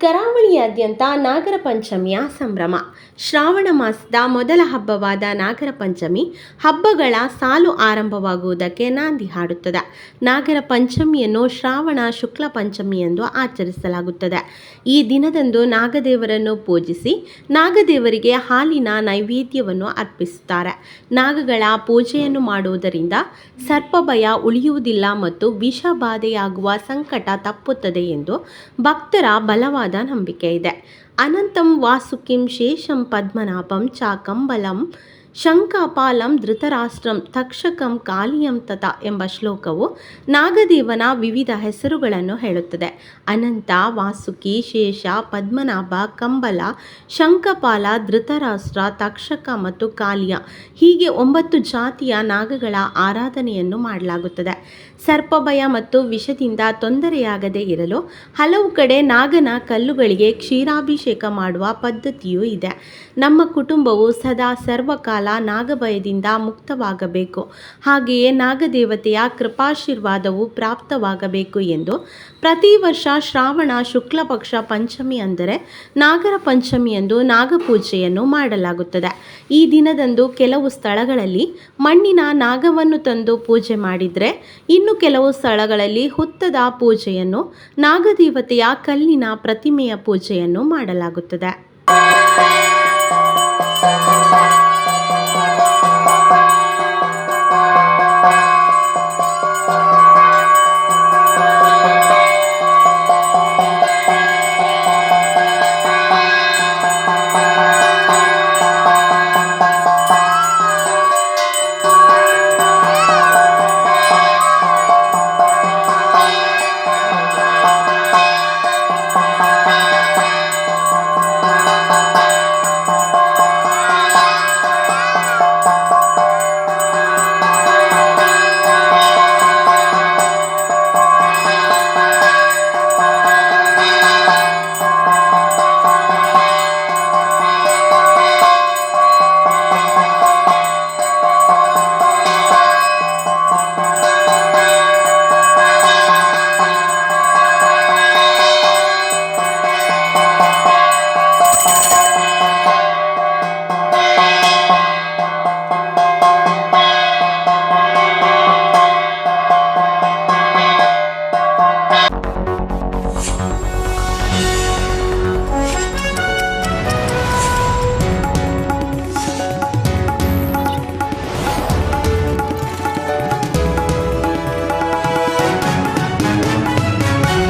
ಕರಾವಳಿಯಾದ್ಯಂತ ನಾಗರ ಪಂಚಮಿಯ ಸಂಭ್ರಮ. ಶ್ರಾವಣ ಮಾಸದ ಮೊದಲ ಹಬ್ಬವಾದ ನಾಗರ ಪಂಚಮಿ ಹಬ್ಬಗಳ ಸಾಲು ಆರಂಭವಾಗುವುದಕ್ಕೆ ನಾಂದಿ ಹಾಡುತ್ತದೆ. ನಾಗರ ಪಂಚಮಿಯನ್ನು ಶ್ರಾವಣ ಶುಕ್ಲ ಪಂಚಮಿ ಎಂದು ಆಚರಿಸಲಾಗುತ್ತದೆ. ಈ ದಿನದಂದು ನಾಗದೇವರನ್ನು ಪೂಜಿಸಿ ನಾಗದೇವರಿಗೆ ಹಾಲಿನ ನೈವೇದ್ಯವನ್ನು ಅರ್ಪಿಸುತ್ತಾರೆ. ನಾಗಗಳ ಪೂಜೆಯನ್ನು ಮಾಡುವುದರಿಂದ ಸರ್ಪಭಯ ಉಳಿಯುವುದಿಲ್ಲ ಮತ್ತು ವಿಷ ಬಾಧೆಯಾಗುವ ಸಂಕಟ ತಪ್ಪುತ್ತದೆ ಎಂದು ಭಕ್ತರ ಬಲವಾದ ನಂಬಿಕೆ ಇದೆ ಅನಂತಂ ವಾಸುಕಿಂ ಶೇಷಂ ಪದ್ಮನಾಭಂ ಚಾಕಂಬಲಂ ಶಂಖಪಾಲಂ ಧೃತರಾಷ್ಟ್ರಂ ತಕ್ಷಕಂ ಕಾಲಿಯಂ ತತ ಎಂಬ ಶ್ಲೋಕವು ನಾಗದೇವನ ವಿವಿಧ ಹೆಸರುಗಳನ್ನು ಹೇಳುತ್ತದೆ. ಅನಂತ, ವಾಸುಕಿ, ಶೇಷ, ಪದ್ಮನಾಭ, ಕಂಬಲ ಶಂಕಪಾಲ ಧೃತರಾಷ್ಟ್ರ, ತಕ್ಷಕ ಮತ್ತು ಕಾಲಿಯ ಹೀಗೆ ಒಂಬತ್ತು ಜಾತಿಯ ನಾಗಗಳ ಆರಾಧನೆಯನ್ನು ಮಾಡಲಾಗುತ್ತದೆ. ಸರ್ಪಭಯ ಮತ್ತು ವಿಷದಿಂದ ತೊಂದರೆಯಾಗದೇ ಇರಲು ಹಲವು ಕಡೆ ನಾಗನ ಕಲ್ಲುಗಳಿಗೆ ಕ್ಷೀರಾಭಿಷೇಕ ಮಾಡುವ ಪದ್ಧತಿಯೂ ಇದೆ. ನಮ್ಮ ಕುಟುಂಬವು ಸದಾ ಸರ್ವಕಾಲ ನಾಗಭಯದಿಂದ ಮುಕ್ತವಾಗಬೇಕು. ಹಾಗೆಯೇ ನಾಗದೇವತೆಯ ಕೃಪಾಶೀರ್ವಾದವು ಪ್ರಾಪ್ತವಾಗಬೇಕು ಎಂದು ಪ್ರತಿ ವರ್ಷ ಶ್ರಾವಣ ಶುಕ್ಲ ಪಕ್ಷ ಪಂಚಮಿ ಅಂದರೆ ನಾಗರ ಪಂಚಮಿಯಂದು ನಾಗಪೂಜೆಯನ್ನು ಮಾಡಲಾಗುತ್ತದೆ. ಈ ದಿನದಂದು ಕೆಲವು ಸ್ಥಳಗಳಲ್ಲಿ ಮಣ್ಣಿನ ನಾಗವನ್ನು ತಂದು ಪೂಜೆ ಮಾಡಿದರೆ ಇನ್ನು ಕೆಲವು ಸ್ಥಳಗಳಲ್ಲಿ ಹುತ್ತದ ಪೂಜೆಯನ್ನು ನಾಗದೇವತೆಯ ಕಲ್ಲಿನ ಪ್ರತಿಮೆಯ ಪೂಜೆಯನ್ನು ಮಾಡಲಾಗುತ್ತದೆ.